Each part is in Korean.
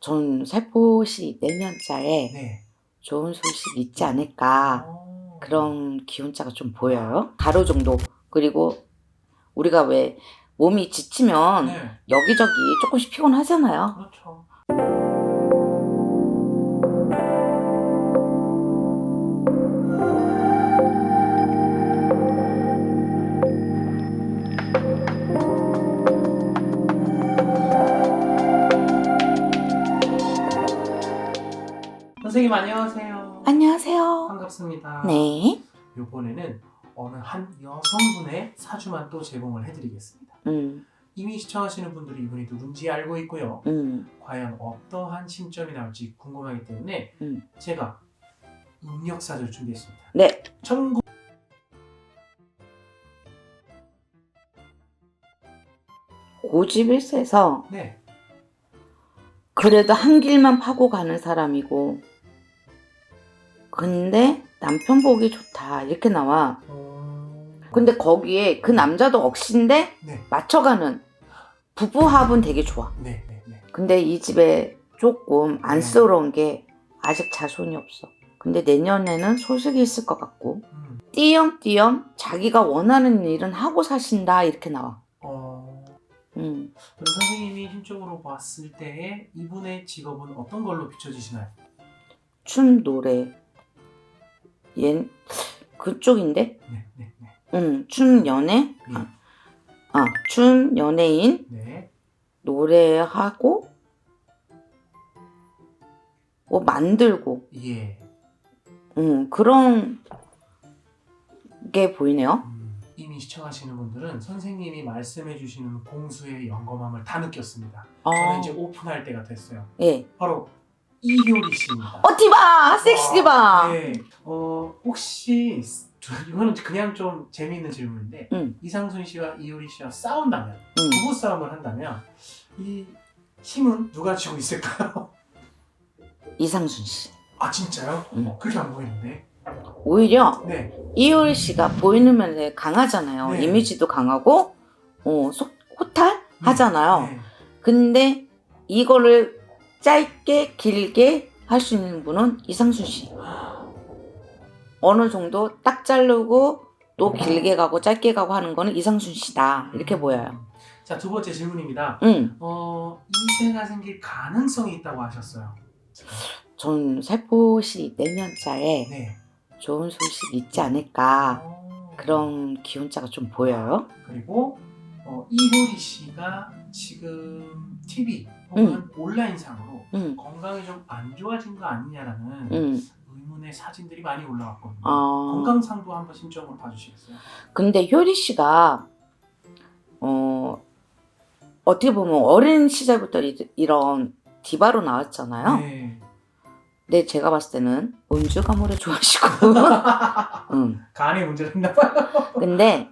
전 살포시 내년자에 네. 좋은 소식 있지 않을까 어. 그런 기운자가 좀 보여요. 가로 정도 그리고 우리가 왜 몸이 지치면 네. 여기저기 조금씩 피곤하잖아요. 그렇죠. 선생님 안녕하세요. 안녕하세요. 반갑습니다. 네. 이번에는 어느 한 여성분의 사주만 또 제공을 해드리겠습니다. 음, 이미 시청하시는 분들이 이분이 누군지 알고 있고요. 음, 과연 어떠한 신점이 나올지 궁금하기 때문에 음. 제가 음력 사주를 준비했습니다. 네. 19... 고집일세서 네. 그래도 한 길만 파고 가는 사람이고 근데 남편 보기 좋다 이렇게 나와. 어... 근데 거기에 그 남자도 억신데 네. 맞춰가는 부부 합은 되게 좋아. 네. 네. 네. 근데 이 집에 조금 안쓰러운 게 아직 자손이 없어. 근데 내년에는 소식이 있을 것 같고 음. 띄엄띄엄 자기가 원하는 일은 하고 사신다 이렇게 나와. 어... 음. 그럼 선생님이 신적으로 봤을 때 이분의 직업은 어떤 걸로 비춰지시나요? 춤 노래 얜 그쪽인데 네. 네. 네. 음, 춤 연애 아, 아, 춤 연예인 네. 노래하고 뭐 만들고 예. 음, 그런 게 보이네요. 음, 이미 시청하시는 분들은 선생님이 말씀해 주시는 공수의 영검함을 다 느꼈습니다. 아, 저는 이제 오픈할 때가 됐어요. 예. 바로 이효리 씨입니다. 어 디바 섹시 디바. 아, 네. 어, 혹시 저- 이거는 그냥 좀 재미있는 질문인데 음. 이상순 씨와 이효리 씨와 싸운다면 음. 부부 싸움을 한다면 이 힘은 누가 쥐고 있을까요? 이상순 씨. 아 진짜요? 음. 어, 그렇게 안 보이는데. 오히려 네. 이효리 씨가 보이는 면에 강하잖아요. 네. 이미지도 강하고 어, 속 호탈 하잖아요. 네. 근데 이거를 짧게 길게 할 수 있는 분은 이상순 씨. 어느 정도 딱 자르고 또 길게 가고 짧게 가고 하는 거는 이상순 씨다. 이렇게 보여요. 자, 두 번째 질문입니다. 응. 어, 이세가 생길 가능성이 있다고 하셨어요. 전 살포시 내년자에 네. 좋은 소식 있지 않을까 어, 그런 기운자가 좀 보여요. 그리고 어, 이효리 씨가 지금 TV 혹은 온라인상으로 응. 건강이 좀 안 좋아진 거 아니냐라는 응. 의문의 사진들이 많이 올라왔거든요. 어. 건강상도 한번 신청으로 봐주시겠어요? 근데 효리 씨가 어 어떻게 보면 어린 시절부터 이, 이런 디바로 나왔잖아요. 네. 근데 제가 봤을 때는 음주 가물을 좋아하시고, 응. 간에 문제가 있나 봐요. 근데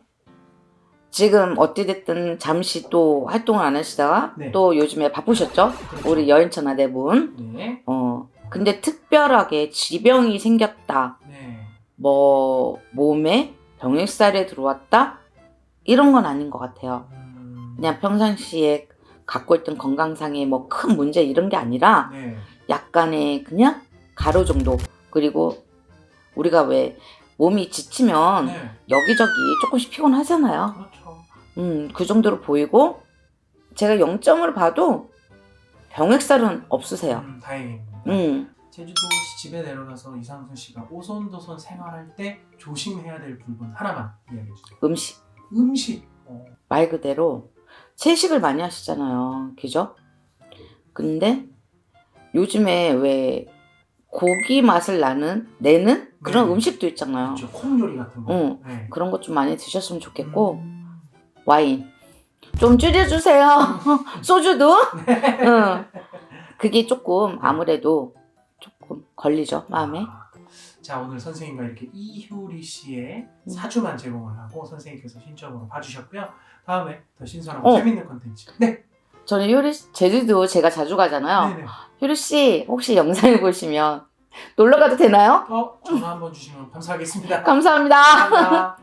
지금 어찌됐든 잠시 또 활동을 안 하시다가 네. 또 요즘에 바쁘셨죠? 그렇죠. 우리 여인천하 대분. 네. 어 근데 특별하게 지병이 생겼다. 네. 뭐 몸에 병역살에 들어왔다 이런 건 아닌 것 같아요. 음, 그냥 평상시에 갖고 있던 건강상의 뭐 큰 문제 이런 게 아니라 네. 약간의 그냥 가로 정도 그리고 우리가 왜 몸이 지치면 네. 여기저기 조금씩 피곤하잖아요. 그렇죠. 음, 그 정도로 보이고 제가 0점을 봐도 병액살은 없으세요. 음, 다행입니다. 음, 제주도 집에 내려가서 이상순 씨가 오손도손 생활할 때 조심해야 될 부분 하나만 이야기해 주세요. 음식 음식. 어, 말 그대로 채식을 많이 하시잖아요. 그죠? 근데 요즘에 왜 고기 맛을 나는 내는 그런 네. 음식도 있잖아요. 그렇죠. 콩 요리 같은 거. 응. 네. 그런 것 좀 많이 드셨으면 좋겠고 음, 와인 좀 줄여주세요. 소주도. 응. 그게 조금 아무래도 조금 걸리죠 마음에. 아, 자 오늘 선생님과 이렇게 이효리 씨의 음. 사주만 제공을 하고 선생님께서 신청으로 봐주셨고요. 다음에 더 신선하고 어. 재밌는 컨텐츠. 네. 저는 효리 씨- 제주도 제가 자주 가잖아요. 네네. 효리 씨 혹시 영상을 보시면 놀러 가도 되나요? 어 전화 한번 주시면 감사하겠습니다. 감사합니다. 감사합니다.